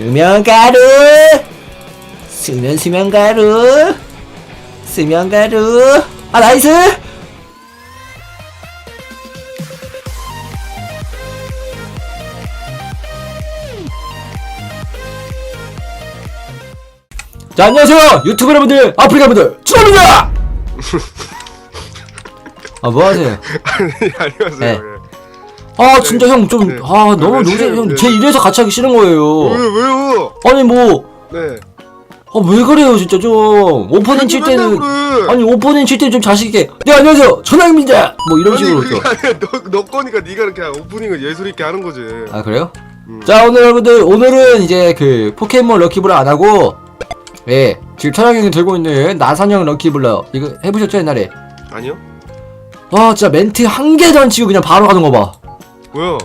수면 가루! 수면 수면 가루! 수면 가루! 아 나이스! 자 안녕하세요. 유튜브 여러분들 아프리카 분들 축하합니다! 아 뭐하세요? 아니 안녕하세요. 네. 예. 아 진짜 형좀 네. 아 너무 네, 노세 네, 형제 네. 이래서 같이 하기 싫은 거예요 왜 왜요? 아니 뭐 네. 아 왜 그래요 진짜 좀 오퍼닝 칠 때는 그래. 아니 오퍼닝 칠 때는 좀 자식있게 네 안녕하세요 전화입니다 뭐 이런 아니 식으로 그게 또. 아니라 너, 너 거니까 네가 이렇게 오프닝을 예술 있게 하는 거지. 아 그래요? 음. 자 오늘 여러분들 오늘은 이제 그 포켓몬 럭키블러 안 하고 예 지금 천양형이 들고 있는 나선형 럭키블러 이거 해보셨죠 옛날에 아니요? 와 진짜 멘트 한 개도 안 치고 그냥 바로 가는 거 봐 뭐요?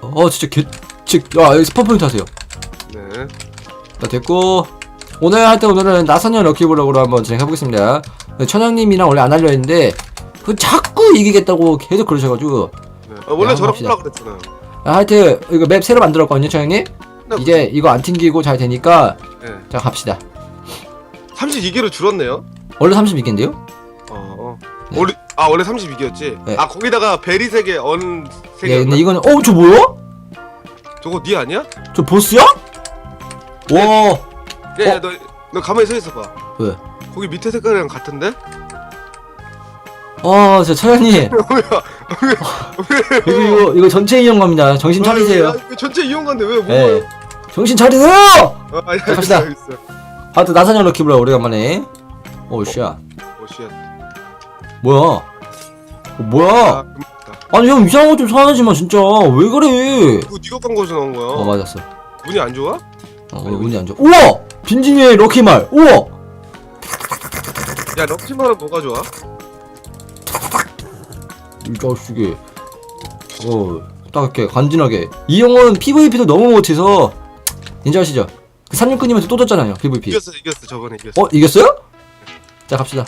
어 진짜 개 진짜 아 여기 스포 포인트 하세요 네. 자 됐고 오늘 할때 오늘은 나선형 럭키블럭으로 한번 진행해보겠습니다 천양님이랑 원래 안 하려 했는데 그 자꾸 이기겠다고 계속 그러셔가지고 네. 아, 원래 야, 저랑 합시다. 하려고 그랬잖아요. 아, 하여튼 이거 맵 새로 만들었거든요 천양님 네. 이제 이거 안 튕기고 잘 되니까 네. 자 갑시다 32개로 줄었네요. 원래 32개인데요? 어. 어. 네. 원래 아 원래 32개였지. 네. 아 거기다가 베리 세 개, 언 세 개. 예 근데 이거는 어 저 뭐야? 저거 네 아니야? 저 보스야? 와 야, 야, 너, 너 가만히 서 있어봐. 왜? 거기 밑에 색깔이랑 같은데? 아, 진짜 차장님 뭐야? 이거 이거 이거 전체 이용갑니다 정신 차리세요 야, 이거 전체 이용관데 왜 예 뭐야? 정신 차리세요! 아, 아니, 자, 갑시다. 알겠어, 알겠어. 하여튼 나선형 럭키블럭 오래간만에 오씨야 오 쉣. 뭐야? 어, 뭐야? 아. 아니 형 이상한 거 좀 사야지 마 진짜. 왜 그래? 이거 네가 광고에서 나온 거야. 어 맞았어. 운이 안 좋아? 어 오늘 운이 안 좋아. 우와! 빈징의 럭키말! 우와! 야 럭키만은 뭐가 좋아? 이 자식이. 어 딱 이렇게 간지나게. 이 형은 PVP도 너무 못해서. 인정하시죠? 그 369님한테 또 졌잖아요 PVP 이겼어 이겼어. 저번에 이겼어. 어 이겼어요? 자 갑시다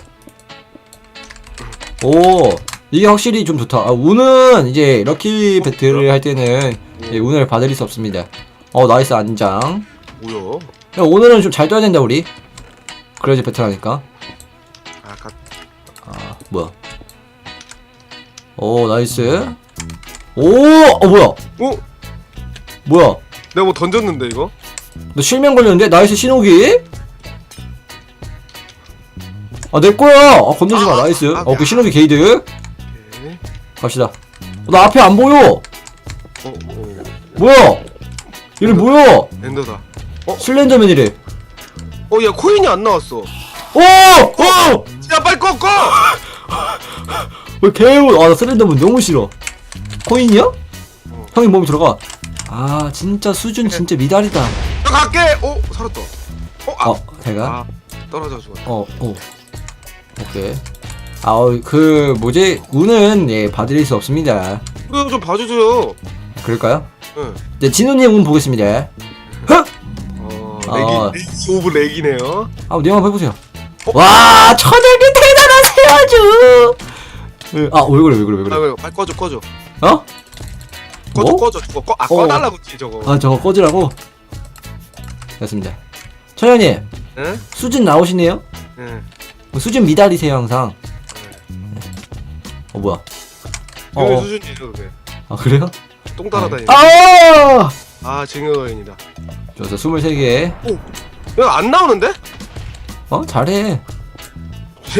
오 이게 확실히 좀 좋다. 아, 운은 이제 럭키 배틀을 할 때는 예, 운을 받을 수 없습니다. 어 나이스 안장. 뭐야? 야, 오늘은 좀 잘 떠야 된다 우리. 그래야지 배틀하니까. 아, 아까 아 뭐야? 오 나이스. 오어 뭐야? 어? 뭐야? 내가 뭐 던졌는데 이거? 너 실명 걸렸는데? 나이스 신호기 아 내 거야 아 건들지 마 아, 나이스 아, 어그 아. 신호기 게이드 오케이. 갑시다. 어, 나 앞에 안 보여. 어, 어. 뭐야? 이름 뭐야? 엔더다. 슬렌더맨이래. 어, 야 코인이 안 나왔어. 오! 어! 야 빨리 꺼 꺼! 왜 개우? 아, 나 슬렌더맨 너무 싫어. 코인이야? 어. 형이 몸이 들어가. 아, 진짜 수준 진짜 미달이다. 나 갈게. 어, 살았다. 어, 아, 어, 제가? 아 떨어져 죽었. 어, 어. 오케이. 아, 어, 그 뭐지? 운은 예 받을 수 없습니다. 그래 좀 봐주세요. 그럴까요? 응. 이제 진우님 운 보겠습니다. 헉! 어, 아. 렉이 렉이 오브 렉이네요. 아, 내용 한번 해보세요. 어? 와, 천연이 대단하세요, 아주. 예, 아, 왜 그래, 왜 그래, 왜 아, 그래? 왜? 빨리 꺼줘 꺼줘. 어? 꺼줘 뭐? 꺼줘 저거 꺼. 아 어. 꺼달라고 했지 저거. 아 저거 꺼지라고? 됐습니다 천연님 응? 수준 나오시네요? 응. 뭐 수준 미달이세요 항상 어 뭐야 어, 이거 어. 수준이에요 그게. 아 그래요? 똥 따라다니는. 아! 아 징어인이다. 좋았어 23개 야안 나오는데? 야, 어? 잘해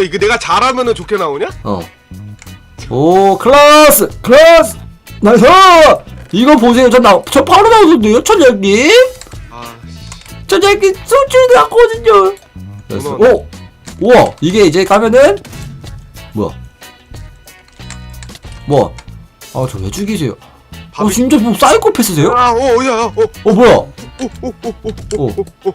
이거 내가 잘하면은 좋게 나오냐? 어 오 클라스 클라스 나이스 이거 보세요 저, 나, 저 바로 나오던데요 천연님? 아, 씨. 천연님 수준 나거든요 오! 우와 이게 이제 가면은 뭐야 뭐야 아저 왜 죽이세요 어 밥이- 진짜 뭐 사이코패스세요? 아, 오, 야, 야, 어, 어 뭐야 오, 오, 오, 오, 오, 오. 오.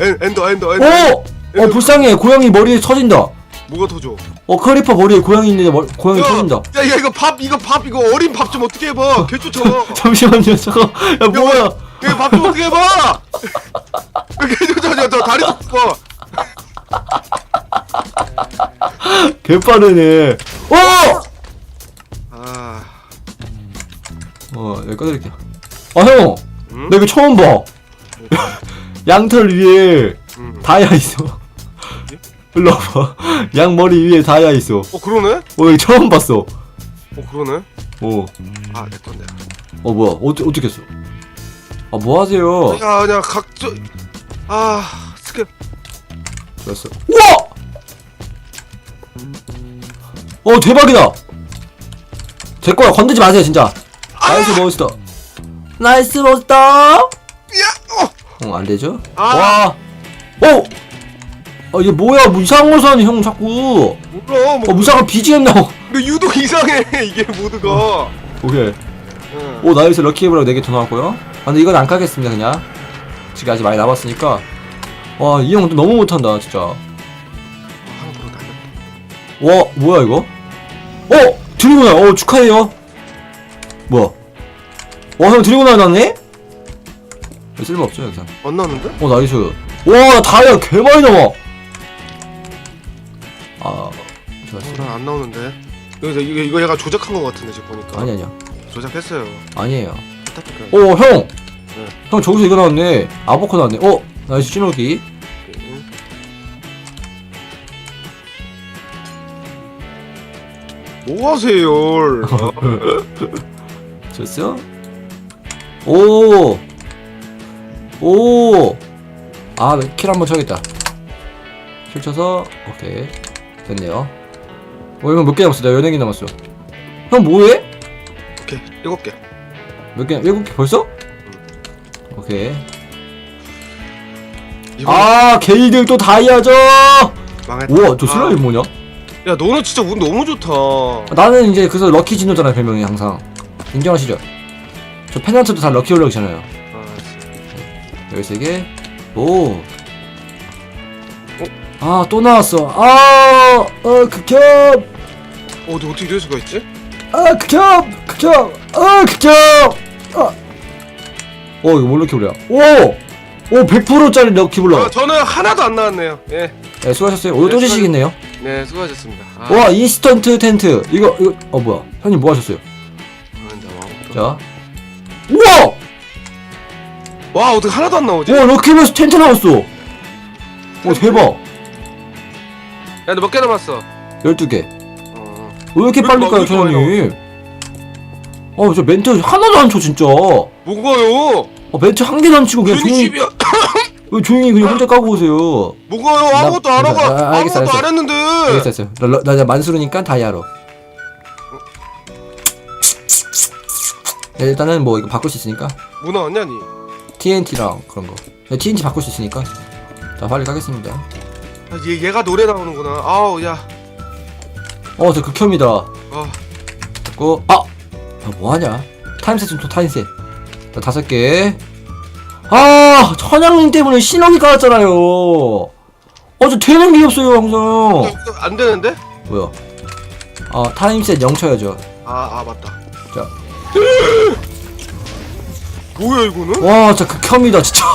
엔, 엔더, 엔더, 엔더. 어! 어 불쌍해 고양이 머리에 터진다 뭐가 터져? 어 크리퍼 머리에 고양이 있는데 머, 고양이 야, 터진다 야, 야, 이거 밥, 이거 밥, 이거 어린 밥 좀 어떻게 해봐? 개 쫓아. 잠시만요 저거 야 뭐야 이거 밥좀 어떻게 해봐? 개 쫓아, 저, 저 다리 좀 봐. 개빠르네 어! 아, 어 여기 꺼드릴게요 아 형 응? 나 이거 처음 봐 양털 위에 음. 다이아 있어. 일로 와봐. 양 머리 위에 다이아 있어. 어 그러네? 어, 여기 처음 봤어. 어 그러네? 어, 아 내 건데. 어, 뭐야. 어떻게, 어떻게 했어? 아, 뭐 하세요? 야 그냥 각저 아 스킬 좋았어. 우와! 어, 대박이다! 제 거야. 건드지 마세요, 진짜. 나이스 몬스터. 나이스 몬스터! 야! 어! 어, 안 되죠? 아. 와! 어! 아, 이게 뭐야? 뭐 이상한 걸 사니, 형, 자꾸. 몰라 어, 뭐 무상한 BGM 나오. 근데 유독 이상해 이게 모두가 오케이. 응. 오, 나이스 럭키에브라고 4개 더 나왔고요. 아, 근데 이건 안 까겠습니다, 그냥. 지금 아직 많이 남았으니까. 와, 이 형 너무 못한다, 진짜. 와, 뭐야, 이거? 어! 드리고나, 어, 축하해요. 뭐야? 와, 형 드리고나 나왔네? 쓸모없죠, 여기서. 안 나는데? 어, 나이스. 와, 다이아 개 많이 나와! 아, 좋았어. 난안 나오는데 여기서 이거 이거 얘가 조작한 거 같은데 지금 보니까 아니, 아니야. 조작했어요 아니에요. 어, 형! 네. 형, 저기서 이거 나왔네. 아보코 나왔네. 어, 나이스 신호기. 뭐 하세요? 어? 됐어? 오! 오! 아, 킬 한번 쳐야겠다. 킬 쳐서, 오케이. 됐네요. 어, 이거 몇 개 남았어? 내가 연예기 남았어. 형 뭐해? 오케이 일곱 개. 몇 개, 일곱 개 벌써? 오케이. 이번 아, 게이들 또 다이아죠! 망했다. 우와, 저 아, 슬라임 뭐냐? 야 너는 진짜 운 너무 좋다. 나는 이제 그래서 럭키 진호잖아요, 별명이 항상. 인정하시죠? 저 페넌트도 다 럭키 올라오잖아요. 아, 13개. 오. 아, 또 나왔어. 아, 어, 극혐. 어, 너 어떻게 이럴 수가 있지? 아, 극혐. 극혐. 아, 극혐. 아. 어, 이거 뭘 럭키 올려? 오! 오, 100%짜리 럭키 블러. 아, 저는 하나도 안 나왔네요. 예, 네, 수고하셨어요. 오늘 또 네, 지시겠네요. 네, 수고하셨습니다. 아, 와, 인스턴트 텐트. 이거, 이거, 어, 뭐야. 형님 뭐 하셨어요? 아. 자. 우와! 와, 어떻게 하나도 안 나오지? 와, 럭키블러스 텐트 나왔어. 오, 대박. 야, 너 몇 개 남았어? 12개. 어, 왜 이렇게 왜 빨리 가요, 많이 천연님? 어, 저 멘트 하나도 안 쳐, 진짜. 어, 뭐가요? 멘트 한 개도 안 치고 그냥 조용히, 집이야. 왜 조용히 그냥 혼자 까고 오세요. 뭐가요? 아무것도 안 나- 하고 아, 알겠어, 아무것도 알겠어. 안 했는데. 알겠어, 알겠어. 나, 나, 나 이제 만수르니까 다이아로. 네, 일단은 뭐 이거 바꿀 수 있으니까. 뭐 나왔냐, 니? TNT랑 그런 거. 네, TNT 바꿀 수 있으니까. 자, 빨리 가겠습니다. 아, 얘 얘가 노래 나오는구나. 아우, 야. 어, 저 극혐이다. 아, 됐고, 아! 아, 뭐하냐? 타임셋 좀또 타임셋. 자, 다섯 개. 아! 천양님 때문에 신호기 깔았잖아요. 어, 저 되는 게 없어요, 항상. 이거 안 되는데? 뭐야? 아, 타임셋 0 쳐야죠. 아, 아, 맞다. 자. 뭐야, 이거는? 와, 진짜 극혐이다, 진짜.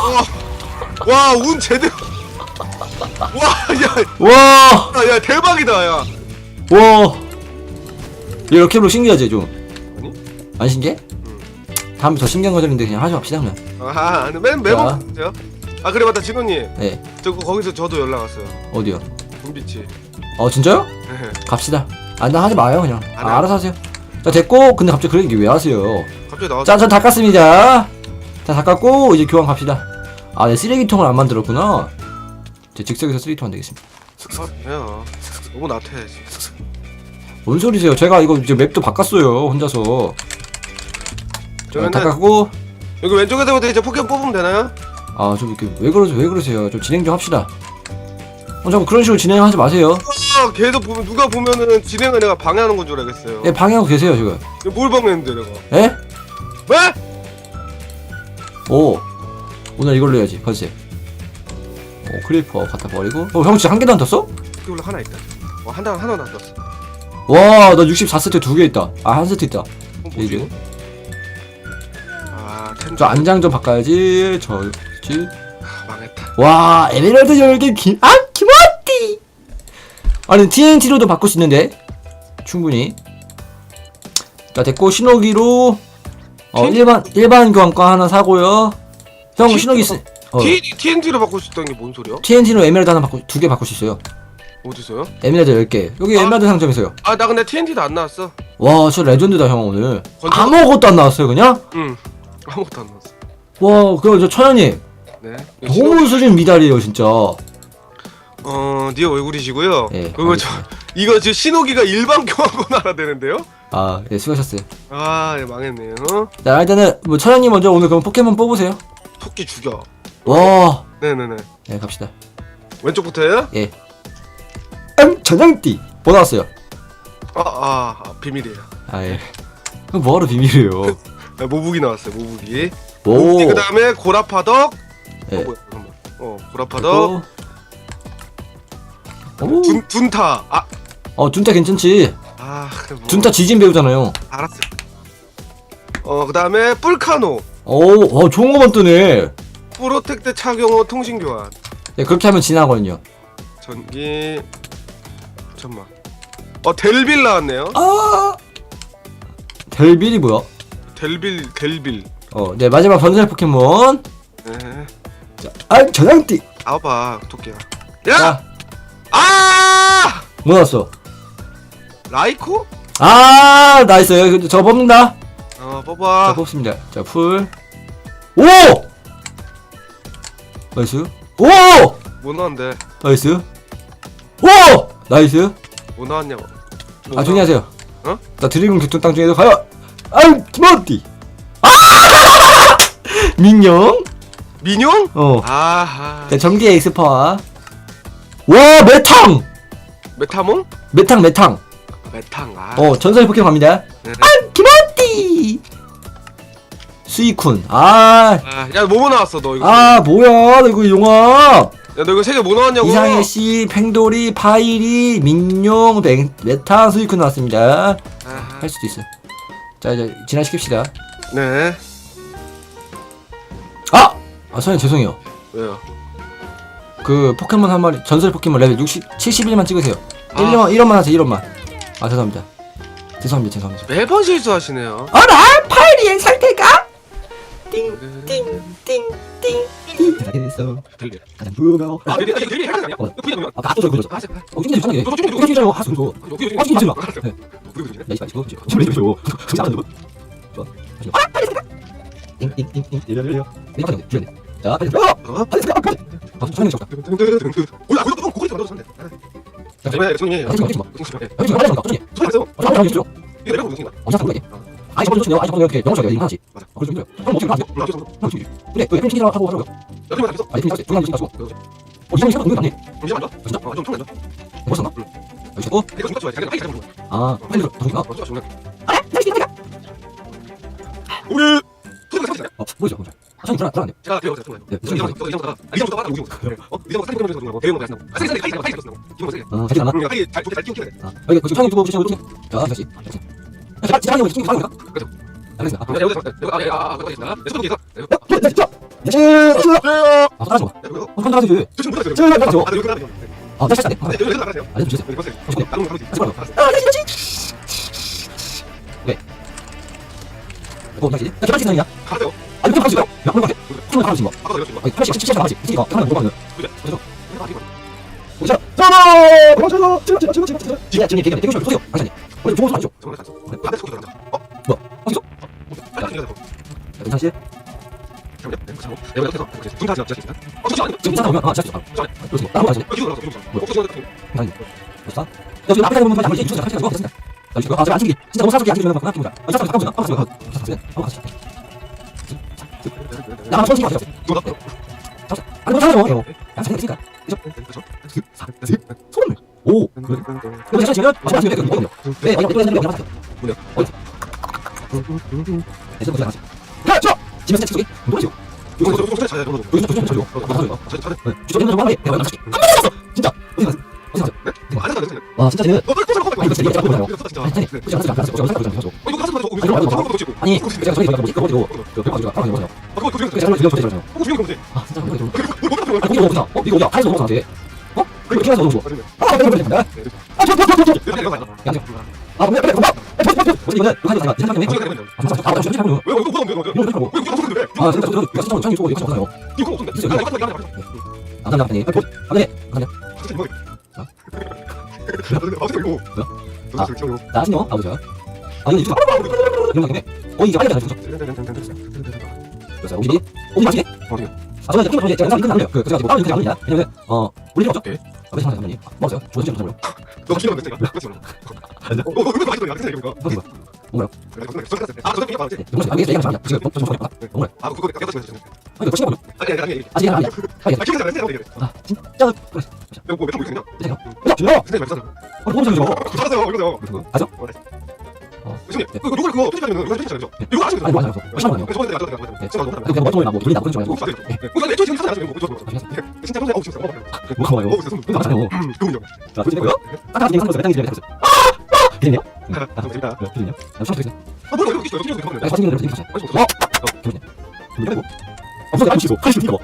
와, 운 제대로. 와, 야, 와! 야, 야, 대박이다, 야. 와! 이렇게 로 신기하지, 좀? 안 신기해? 응. 다음에 더 신기한 거 드리는데 그냥 하지 맙시다, 그냥. 아, 아니, 맨 매번 보세요. 아, 그래 맞다, 진호님. 네. 저 거기서 저도 연락 왔어요. 어디요? 분비치. 어, 진짜요? 갑시다. 아, 나 하지 마요, 그냥. 안 아, 해요. 알아서 하세요. 자, 됐고, 근데 갑자기 그런 얘기 왜 하세요? 갑자기 나왔어. 자, 전 닦았습니다. 자, 닦았고, 이제 교환 갑시다. 아, 네, 쓰레기통을 안 만들었구나. 제 즉석에서 쓰레기통 만들겠습니다. 아, 야, 너무 나태해야지. 뭔 소리세요? 제가 이거 이제 맵도 바꿨어요, 혼자서. 자, 저는 닦았고, 여기 왼쪽에서부터 이제 포켓 뽑으면 되나요? 아, 좀 이렇게, 왜 그러세요? 왜 그러세요? 좀 진행 좀 합시다. 어, 자꾸 그런 식으로 진행하지 마세요. 아, 계속 보면 누가 보면은 진행을 내가 방해하는 건 줄 알겠어요. 예, 방해하고 계세요, 지금. 뭘 방해했는데 내가? 예? 왜? 오. 오늘 이걸로 해야지, 컨셉. 오, 크리퍼 갖다 버리고. 어, 형 진짜 한 개도 안 떴어? 원래 하나 있다. 와, 한 단, 하나 안 떴어. 와, 나 64세트 두 개 있다. 아, 한 세트 있다. 어, 뭐지? 이게. 저 안장 좀 바꿔야지. 저, 지 아, 망했다. 와, 에메랄드 10개 기, 아, 기모띠! 아니, TNT로도 바꿀 수 있는데. 충분히. 자, 됐고, 신호기로, 어, TNT? 일반, 일반 교환권 하나 사고요. 형, TNT? 신호기 쓰, 어, 어, TNT로 바꿀 수 있다는 게 뭔 소리야? TNT로 에메랄드 하나 바꾸 두개 바꿀 수 있어요. 어디서요? 에메랄드 10개. 여기 아. 에메랄드 상점에서요. 아 나 근데 TNT도 안 나왔어. 와, 저 레전드다 형 오늘. 건져- 아무것도 안 나왔어요, 그냥? 응. 아무것도 안 나왔어. 와, 그럼 저 천연님 네. 너무 수준 미달이에요, 진짜. 어, 네 얼굴이시고요. 예. 그거 저 알겠습니다. 이거 지금 신호기가 일반 교환권 알아야 되는데요? 아, 예, 수고하셨어요. 아, 예, 망했네요. 자, 일단은 뭐 천연님 먼저 오늘 그럼 포켓몬 뽑으세요. 토끼 죽여. 와, 네네네. 네, 갑시다. 왼쪽부터요? 예. 음, 전장띠. 뭐 나왔어요? 아, 아, 아 비밀이에요. 아, 예. 그럼 뭐하러 비밀이에요? 네, 모북이 나왔어요. 모북이. 오. 모북이 그 다음에 고라파덕. 예. 어, 뭐야, 잠깐만. 어, 고라파덕. 오. 둔 둔타. 아, 어, 둔타 괜찮지? 아, 그래 뭐. 둔타 지진 배우잖아요. 알았어요. 어, 그 다음에 뿔카노. 오, 어, 좋은 거만 뜨네. 프로텍트 착용 후 통신 교환. 네, 그렇게 하면 지나거든요. 전기. 잠깐만. 어, 델빌 나왔네요. 아! 델빌이 뭐야? 델빌, 델빌. 어, 네, 마지막 전설 포켓몬. 네. 아, 전장띠. 아봐, 토끼야. 야! 자, 아! 뭐 나왔어? 라이코? 아, 나이스. 저 뽑는다. 어, 자, 뽑아. 뽑습니다. 자, 풀. 오! 나이스. 오! 뭐 나왔는데? 나이스. 오! 나이스. 뭐 나왔냐고. 아, 조용히 하세요. 어? 자, 드래곤 교통 땅 중에도 가요. 아이, 티모티. 아! 민영. 민용? 어. 아하. 자, 전기 엑스파와. 와, 메탕! 메타몽? 메탕, 메탕. 메탕. 아. 어, 전설 포켓몬 갑니다. 수이쿤. 아, 아, 야, 뭐뭐 나왔어, 너 이거. 아, 뭐야. 나 이거. 야, 너 이거 세 개 뭐 나왔냐고. 이상해 씨, 팽돌이, 파이리, 민용, 메, 메타, 수이쿤 나왔습니다. 아하. 할 수도 있어. 자, 이제 진화시킵시다. 네. 아! 아, 선생님 죄송해요. 왜요? 그 포켓몬 한 마리, 전설 포켓몬 레벨 60, 71만 찍으세요. 아. 1년, 1원만 하세요, 1원만. 아, 죄송합니다. 죄송합니다, 죄송합니다. 매번 실수하시네요. 어라! 파이리의 상태가? 띵, 띵, 띵, 띵, 띵. 잘 됐어. 델빌. 가장 무거워. 아, 델빌, 델빌, 델빌 아니야? 어. 부자 뭐야? 아, 가또 저기 그러죠. 아, 진짜. 어, 좋잖아요. 너, 너, 저, 저, 저, 굉장히 좋아요. 하수 좋아. 여기, 여기, 아, 진짜 마. 알았어요. 네. 그리고 이제. 야, 이거 마시고. 지금 이제 마시고. 진짜 안 좋아. 좋아. 마시고. 아, 빨리 생각. 띵, 띵, 띵, 띵. 이려, 이려. 내가 가자. 돼. 자, 빨리 생각. 어? 빨리 생각. 빨리. 아, 천연이 좋다. 뭐야, 거기서 또 고개 좀 넣어도 돼. 자, 네, 손님. 아, 지금, 지금. 아, 지금 빨리 생각. 천연이. 손님 안 써요. 어, 잠깐만, 잠깐만, 잠깐만. 이거 내가 무슨 어, 잠깐 그래. 아이 저번 주네요. 아이 저번 이렇게 영어 저기 이거 하지. 어, 그래서 힘들어요. 형 어떻게 하세요? 나 지금 형 어떻게? 그래, 그 햄치기랑 하고 하라고요. 여기 만 있어. 아이 햄치기 중요한 거 가지고. 어, 이상이 생각 거 아니? 잠시만 줘. 진짜? 어, 좀 통해 줘. 벌써 나? 아, 이거 이거 중간 좋아해. 자기가 빨리 잘못. 아, 빨리 들어. 정신아. 어, 좋아, 중간. 아, 다시 내가. 우리 소리가 상관없어요. 어, 뭐죠, 뭐죠? 아, 형 불안, 불안해. 제가 배워서 통해. 네, 이정 이정 이정 아, 이정부터 빨아 오지부터. 어, 이정부터 사진 보내면서 그런 거. 배우는 거 하시는 거. 아, 사진 사진 사진 사진 사진. 이거 세 개. 어, 자기 안 나. 응, 빨리 잘잘 키우게 돼. 아, 여기 그 천연 유튜브 보시는 거 자, 다시. 다시. 뭐 지금 가는 거야? 그죠. 알겠습니다. 아, 야, 여기서 여기 아, 아, 아, 거기 있다. 내 손목에 있어. 야, 야, 진짜. 네. 아, 이거. 어, 마. 저 지금 못 저, 했어요. 저, 저. 아, 여기 나가세요. 아, 다시. 아, 네, 여기 여기 나가세요. 알려좀 주세요. 여기 보세요. 나무 나무. 하지 말고. 알았어. 아, 다시, 다시. 왜? 어, 다시. 야, 계란 시간이야? 가세요. 아, 이거 가지 마. 야, 한번 가지. 한번 가지 마. 아까 마. 아니, 80, 70, 70 가지. 이거 하나 먹어. 그래. 그래서. 이거 아니고. 보자. 자라! 도망쳐라! 지금, 지금, 지금, 지금, 지금. 지금, 지금, 지금, 지금, 소리요. 당신이. 원래 좋은 소리 아니죠? 갔어. 반대 속이 들어간다. 어? 뭐? 어디서? 빨리 기다려. 야, 괜찮지? 잠깐만요. 네, 잠깐만. 내가 옆에서 그렇지. 분다 지어 지어. 어, 잠시만. 지금 괜찮아, 오면. 아, 진짜. 아, 잠시만. 그렇지. 나랑 가지. 어, 이거 나왔어. 이거 뭐? 어, 그거 지금 괜찮니? 됐어? 야, 지금 앞에 보면 아무리 이쪽에서 같이 가지고 됐습니다. 자, 지금 아, 제가 안식이 진짜 너무 안식이 주는 거 하나 보자. 아, 잠깐 잠깐 잠깐 잠깐 잠깐 잠깐 잠깐 나랑 천식 같아. 이거 나. 잠깐. 아니, 너 사죠. 야, 잘 됐으니까. 손. 오. 그래. 그럼 제가 지금 마지막 지금 이거든요. 네, 이거 이거 이거 맞았어. 뭐냐? 어디? 됐어, 보자. 야, 저. 집에서 책 속에 뭐지? 이거 이거 이거 잘 잡아. 여기서 조심 좀 줘. 맞아요. 잘 잘. 주저 있는 거 하나 해. 내가 맞을게. 한 번에 맞았어. 진짜. 어디 갔어? 어디 갔어? 뭐안 했다. 와, 진짜 쟤는 너 또, 또 잡아. 아니, 이거 진짜 이거 잡아. 이거 진짜. 아니, 그치, 그치, 그치, 그치, 그치, 그치. 어, 이거 가서 가서 저거 저거 치고. 아니, 제가 저기 뭐지? 그거 가지고 그벽 가지고 따라가는 거잖아요. 아, 그거 그거 그게 잘못 들려, 들려, 들려. 그거 주면 그거지. 아, 진짜 그거 좀. 그거 뭐 아, 거기 먹었구나. 어, 이거 어디야? 카에서 먹었어, 나한테. 어? 그리고 키에서 먹었어. 맞으면. 아, 그래, 그래, 그래. 아, 저, 저, 저, 저, 저. 내가 내가 야, 저. 아, 그래, 그래, 고마워. 야, 이거는 이거 하지 마세요. 이거 하지 마세요. 아, 잠깐만. 아, 잠깐만. 잠깐만요. 왜 이거 없는데? 이거 이거 하고. 이거 없는데? 아, 잠깐만. 잠깐만. 이거 잠깐만. 저기 이거 잠깐만요. 이거 없는데? 있어요. 아, 이거 하지 마. 아, 감사합니다. 네. 아, 뭐, 아, 네. 감사합니다. 진짜 이거. 어? 아, 진짜 이거. 아. 진짜 이거. 나 아시죠? 아버지요. 아, 이거 유튜브. 이런 거 때문에. 어, 이제 빨리 가자. 그래서. 오십 맞지? 어디요? 아, 저는 이제 제가 영상 끝나요. 그, 그래가지고 다운 이렇게 안 올리냐? 왜냐면, 어, 우리 필요 없죠? 네. 아, 왜 잠깐만요. 먹었어요? 좋은 점요 너 기억 안 났어? 그랬어. 어, 너 이거 맛있더니 안 생겨 이거. 먹었어요. 뭔가요? 아, 저? 네, 영상, 아, 이게 얘기하면 잘합니다. 지금, 좀, 좀, 좀, 좀, 뭔가요? 아, 그거 내가 가서 했어. 아, 이거 거치가 뭐요? 아니 아니 아니. 아직 얘기 안 합니다. 아, 이게, 아, 기억이 안 나. 생각 아, 진짜, 그래. 너 뭐? 이제 가. 야, 준호! 선생님 말씀. 어, 너무. 잘하세요. 이거요. 아죠? 선생님, 이거 요걸 그거 편집하면 이거 편집하죠. 이거 아시죠? 아니, 맞아요. 어, 시간 많아요. 저번에 내가 저번에 내가 아, 그냥 머리 막 뭐, 돌린다, 그런 줄 알고. 이거 애초에 지금 사진 안 이거 뭐 진짜 선생님 어우 진짜 먹어요. 고마워요. 먹어 진짜 이거 맞아요. 그럼요. 자, 보시고요. 지금 3번 몇 장이 지금 아! 기준이요? 아, 감사합니다. 네, 기준이요? 아, 수학 되겠어요. 아, 뭐야 이거 있어요. 이거 아, 이거 사진 이름 사진 이거. 어? 기준이요? 기준이요? 없어요. 85. 85.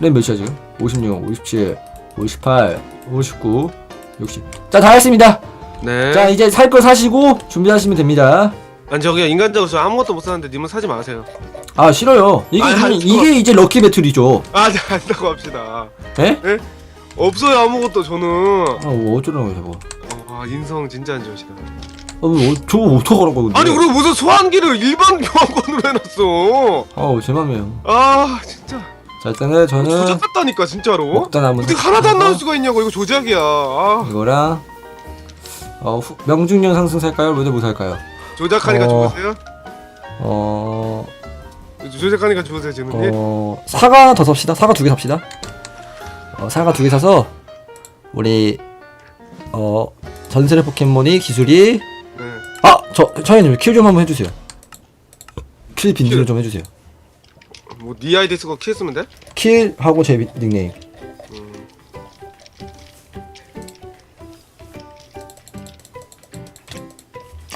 램 몇이야 지금? 56, 57, 58, 59, 60. 자, 다 했습니다. 네. 자, 이제 살 거 사시고 준비하시면 됩니다. 아니 저기요 인간적으로 저 아무것도 못 사는데 님은 사지 마세요. 아, 싫어요. 이게 아니, 아니, 이게 이제 럭키 배틀이죠. 아, 네, 안다고 합시다. 에? 없어요 아무것도 저는. 아, 뭐 어쩌라고 저거. 어, 아 인성 진짜 안 좋으시다. 아, 뭐 어, 저거 어떡하라고 근데. 아니 그리고 무슨 소환기를 일반 교환권으로 해놨어. 아우, 제 맘이에요. 아 진짜. 자, 일단은 저는 조작 같다니까 진짜로. 먹다 남은 어떻게 하나도 안 나올 수가 있냐고 이거 조작이야. 아, 이거랑 어, 후, 명중률 상승 살까요? 로드 뭐 살까요? 조작하니까 어. 좋으세요? 어, 조작하니까 좋으세요 지금. 어, 사과 하나 더 삽시다. 사과 두 개 삽시다. 어, 사과 두 개 사서 우리 어 전설의 포켓몬이 기술이 네. 아, 저 차이님 킬좀 한번 해주세요. 킬 빈들 좀 해주세요. 뭐네 아이디 쓰고 키 쓰면 돼? 킬 하고 제 미- 닉네임.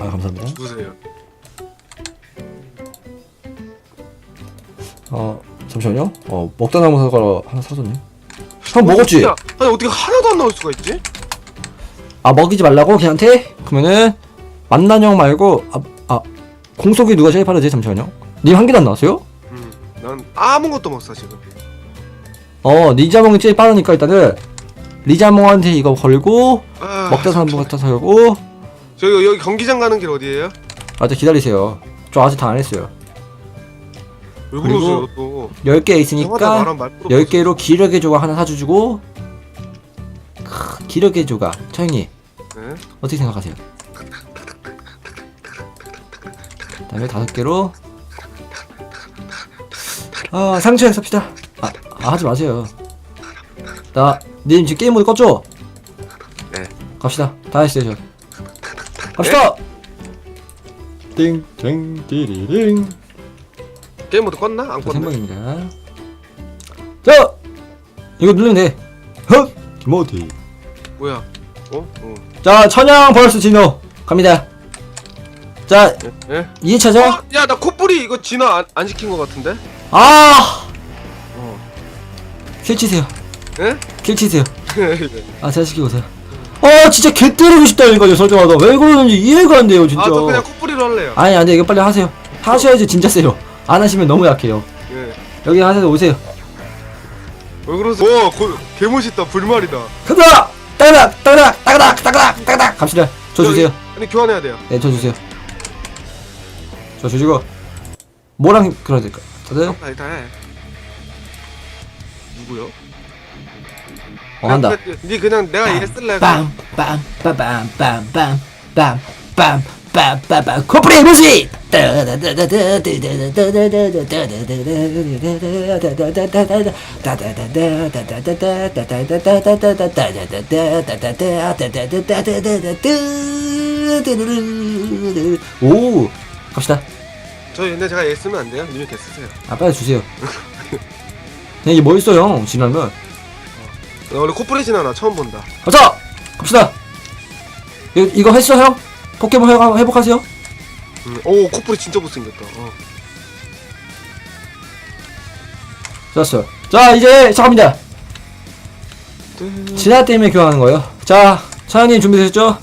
아 감사합니다. 주세요. 어 잠시만요. 어 먹다 남은 사과 하나 사줬네. 형 먹었지? 야, 아니 어떻게 하나도 안 나올 수가 있지? 아 먹이지 말라고 걔한테? 그러면은 만난형 말고 아, 아 공속이 누가 제일 빠르지? 잠시만요. 님 한 개도 안 나왔어요? 음. 난 아무것도 못 사 지금. 어 리자몽이 제일 빠르니까 일단은 리자몽한테 이거 걸고 아, 먹다 분 갖다 살고 저기 여기 경기장 가는 길 어디예요? 아직 기다리세요. 저 아직 다 안 했어요. 왜 그리고 그러세요 또? 10개 저마다 있으니까 말하면 말부터 10개로 기력의 조각 하나 사주고 크, 기력의 조각 차영님 네? 어떻게 생각하세요? 그다음에 다섯 개로 아 상처에 삽시다. 아, 아 하지 마세요. 나 님 지금 게임 모드 껐죠? 네. 갑시다. 다 했어요 저. 갑시다. 띵띵 띠리링. 게임 모드 껐나? 안저 껐네. 생방입니다. 자 이거 누르면 돼. 헛 모드. 뭐야? 어? 어. 자 천양 벌스 진호 갑니다. 자 예? 2차죠? 어? 야, 나 코뿔이 이거 진화 안, 안 시킨 것 같은데? 아! 어. 킬 치세요. 예? 킬 치세요. 네. 아, 제가 시키고 오세요. 아, 진짜 개 때리고 싶다니까 요, 설정하다. 왜 그러는지 이해가 안 돼요, 진짜. 아, 저 그냥 코뿔이로 할래요. 아니, 안 돼. 이거 빨리 하세요. 하셔야지 진짜 세요. 안 하시면 너무 약해요. 예. 여기 하세요, 오세요. 왜 그러세요? 와, 거, 개멋있다. 불말이다. 간다! 따그닥! 따그닥! 따그닥! 따그닥! 따그닥! 갑시다. 저 주세요. 아니, 교환해야 돼요. 네, 저 주세요. 저 주시고. 뭐랑 그래야 될까? 다들? 아, 일단 해. 누구요? 어, 한다. 그냥, 니 그냥 내가 얘 쓸래. 빰, 빰, 빠밤, 빰, 빰, 빰, 빰, 빰, 빰, 코프레 무시! 오, 갑시다. 저 옛날 제가 얘 쓰면 안 돼요? 님이 걔 쓰세요. 아, 빨리 주세요. 그냥 이게 뭐 있어요, 형, 지나면. 나 원래 코뿔이 진화 나 처음 본다. 가자! 갑시다! 이거, 이거 했어, 형? 포켓몬 회- 회복하세요? 음. 오, 코뿔이 진짜 못생겼다. 어. 좋았어요. 자, 이제 시작합니다. 진화 때문에 교환하는 거예요. 자, 차장님 준비되셨죠?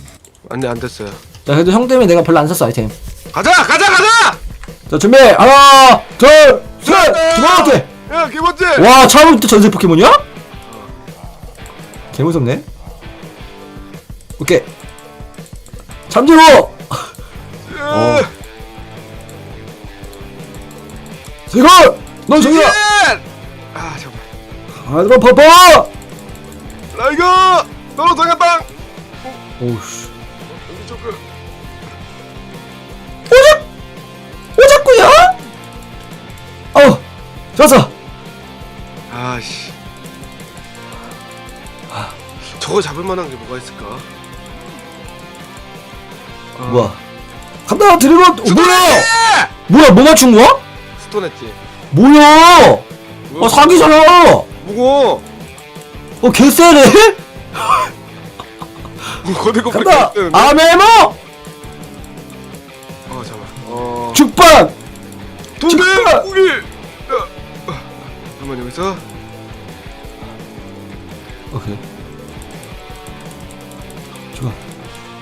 아니, 안 됐어요. 자 그래도 형 때문에 내가 별로 안 샀어 아이템 가자 가자 가자 자 준비 하나 둘셋 기본한테 야 개번째 와 처음부터 전세 포켓몬이야? 개무섭네. 오케이. 잠재워 어. 세걸 넌 저기야! 아 잠깐 아들아 봐봐 라이거! 너로 정했다! 오우씨. 여기 조금 오작 오작구야? 어우 좋았어 아씨 저거 잡을 만한 게 뭐가 있을까? 아, 뭐야? 간다 드래곤! 어, 뭐야? 뭐야 뭐 맞춘 거야? 스톤 했지. 뭐야? 어 사기잖아! 무거워 어 개쎄네? 거들고 간다! 있는데? 아메모 어 잠깐 어. 동대 잠깐만. 고기! 야, 어, 잠깐만 여기서. 오케이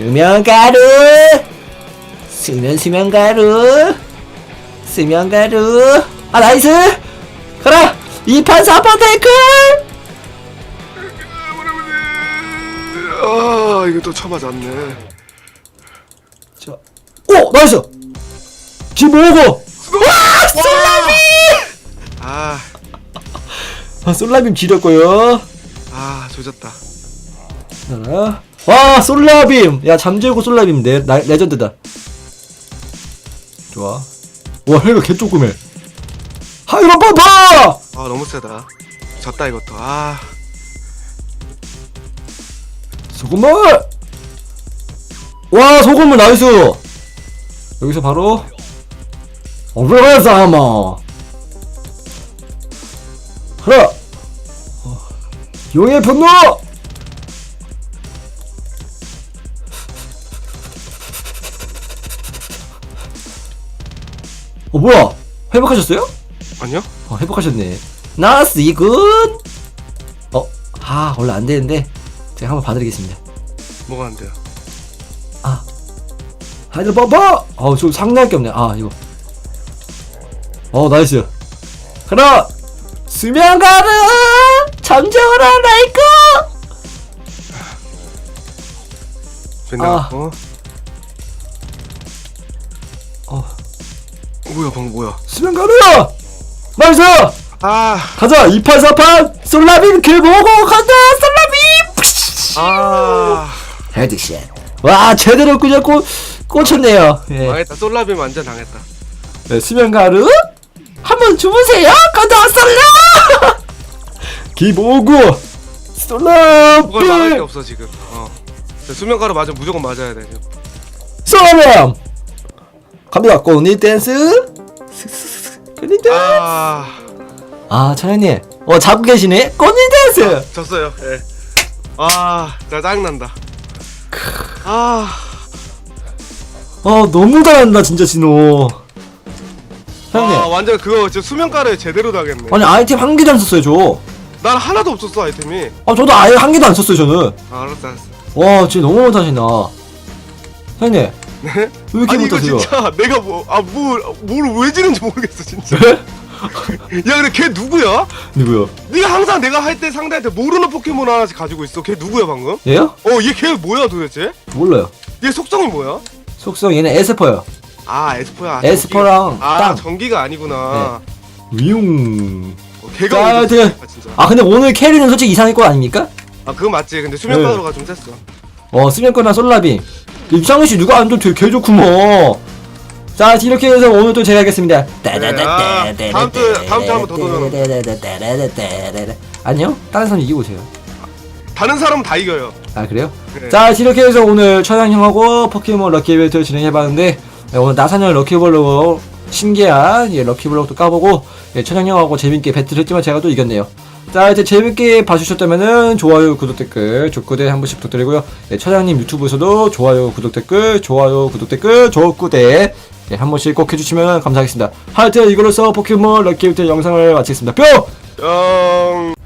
수면가루. 수면 수면가루. 수면가루. 아 나이스! 가라! 2판 4판 테이클 아 이거 또 쳐맞았네. 자, 오 나이스! 김오고! 아, 아 솔라빔 지렸고요. 아 조졌다. 하나 와 솔라빔! 야 잠재우고 솔라빔 내 나, 레전드다. 좋아. 와 헬가 개 조그매. 하이로 봐봐! 아 너무 세다. 졌다 이것도. 아. 소금물! 와 소금물 나이스! 여기서 바로 오브라사마! 하나! 어, 용의 분노 어 뭐야? 회복하셨어요? 아니요? 어 회복하셨네. 나스 이군 어 아 원래 안 되는데 제가 한번 봐드리겠습니다. 뭐가 안 돼요? 아. 하이드 버버! 어우 좀 상당할 게 없네. 아 이거. 어 나이스. 하나! 수면 가르 잠재워라 라이크 됐나? 아. 뭐야 방금 뭐야? 수면 가르 나이스 아. 가자 2판 4판 솔라빔 길 보고 간다 솔라빔! 아. 헤드샷 와 제대로 그냥 꽂, 꽂혔네요. 예. 망했다. 솔라빔 완전 당했다. 네, 수면 가루? 한번 주무세요? 간다 솔라! 기보고! 솔라 그걸 막을 게 없어 지금. 어. 수면가루 맞으면 무조건 맞아야 돼 지금. 솔라 갑니다. 꼬니 댄스. 꼬니 댄스. 아. 아 차장님 어 잡고 계시네. 꼬니 댄스. 졌어요. 예. 아 진짜 짜증난다. 아. 어 너무 잘한다 진짜 진호. 형님. 아, 완전 그거 진짜 수면가루에 제대로 당했네. 아니 아이템 한 개도 안 썼어요 저. 난 하나도 없었어 아이템이. 아, 저도 아예 한 개도 안 썼어요 저는. 아 알았어 알았어. 와 진짜 너무 못하시나. 형님. 네? 왜 이렇게 아니 이거 못하세요 진짜 내가 뭐아뭘뭘왜 지는지 모르겠어 진짜 네? 야 근데 걔 누구야? 누구요? 네가 항상 내가 할 때 상대한테 모르는 포켓몬 하나씩 가지고 있어 걔 누구야 방금? 얘요? 어 얘 걔 뭐야 도대체? 몰라요 얘 속성이 뭐야? 속성 얘는 에스퍼요 아 에스퍼야 아, 에스퍼랑 전기- 아 땅. 전기가 아니구나 위용 어, 걔가 자, 먼저 어떻게- 아 진짜 아 근데 오늘 캐리는 솔직히 이상할 거 아닙니까? 아 그건 맞지 근데 수면 네. 가루가 좀 셌어 어 수면권이랑 솔라빔 이상훈씨 누가 안 좋대 개 좋구먼 자 이렇게 해서 오늘 또 제가 하겠습니다 네, 아, 다음 주- 다음 주에 한번 더 도전하자. 안녕? 다른 사람 이기고 오세요 다른 사람은 다 이겨요. 아 그래요? 네. 자 이렇게 해서 오늘 천양 형하고 포켓몬 럭키 이벤트 진행해봤는데 네, 오늘 나사년 럭키블럭 신기한 예, 럭키블럭도 까보고 예, 천양 형하고 재밌게 배틀했지만 제가 또 이겼네요. 자 이제 재밌게 봐주셨다면은 좋아요 구독 댓글 족구대 한 번씩 부탁드리고요. 예, 천양님 유튜브에서도 좋아요 구독 댓글 좋아요 구독 댓글 족구대 예, 한 번씩 꼭 해주시면 감사하겠습니다. 하여튼 이걸로써 포켓몬 럭키 이벤트 영상을 마치겠습니다. 뿅! 영.